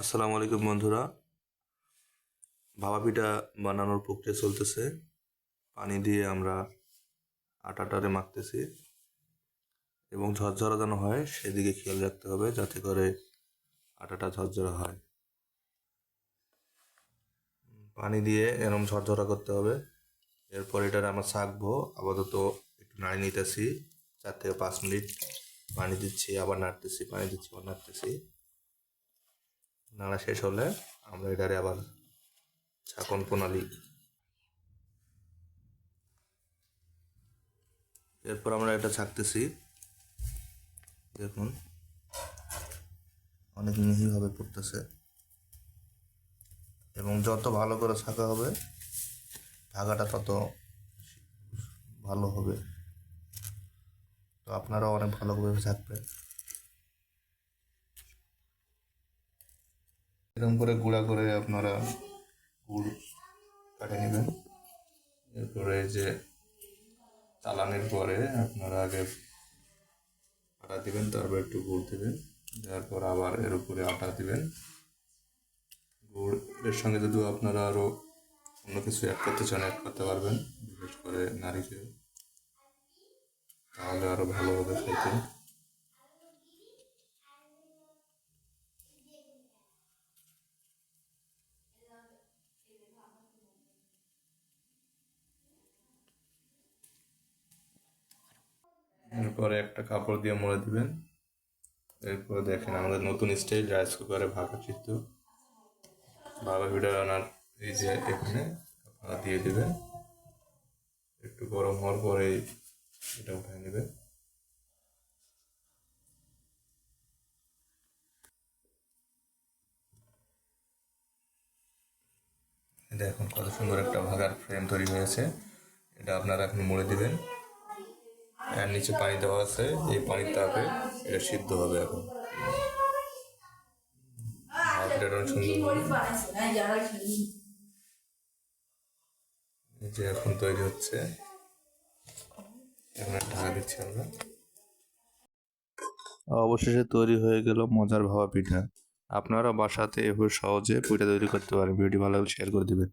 আসসালামু আলাইকুম, বন্ধুরা। ভাপা পিঠা বানানোর প্রক্রিয়া চলতেছে। পানি দিয়ে আমরা আটাটারে মাখতেছি এবং ঝরঝরা যেন হয়, সেদিকে খেয়াল রাখতে হবে যাতে করে আটাটা ঝরঝরা হয়। পানি দিয়ে এরম ঝরঝরা করতে হবে। এরপর এটার আমরা ছাকবো। আপাতত একটু নাড়ি নিতেছি, চার থেকে পাঁচ মিনিট। পানি দিচ্ছি, আবার নাড়তেছি, পানি দিচ্ছি, আবার নাড়তেছি। নাড়া শেষ হলে আমরা এটারে আবার ছাকন প্রণালী। এরপর আমরা এটা ছাকতেছি। দেখুন, অনেক মিহিভাবে পড়তেছে। এবং যত ভালো করে ছাকা হবে, ঢাকাটা তত ভালো হবে। তো আপনারাও অনেক ভালোভাবে থাকবেন এরকম করে গুঁড়া করে আপনারা গুড় কাটে নেবেন। এরপরে যে চালানের পরে আপনারা আগে আটা দিবেন, তারপর একটু গুড় দেবেন, দেওয়ার পর আবার এর উপরে আটা দিবেন। গুড় এর সঙ্গে যদি আপনারা আরও অন্য কিছু অ্যাড করতে চান অ্যাড করতে পারবেন, বিশেষ করে নারিকেল, তাহলে আরও ভালো হবে খাইতে এরপরে একটা কাপড় দিয়ে মুড়ে দিবেন। এরপরে দেখেন আমাদের নতুন স্টাইল রাইস কুকারে ভাগা চিত্ত। ভাগা ভিডিও রান্নার এই যে এখানে আপনারা দিয়ে দিবেন। একটু গরম হওয়ার পরে এটা উঠায় নেবেন। এখন কত সুন্দর একটা ভাগার ফ্রেম তৈরি হয়েছে। এটা আপনারা এখন মুড়ে দিবেন। আর নিচে পানি দেওয়া আছে, এই পানির তাপে এটা সিদ্ধ হবে এখন। যে এখন তৈরি হচ্ছে। এখন ঢাকা দিচ্ছি আমরা। অবশেষে তৈরি হয়ে গেল মজার ভাবা পিঠা। আপনারা বাসাতে এভাবে সহজে পিঠা তৈরি করতে পারেন। ভিডিও ভালো লাগলে শেয়ার করে দিবেন।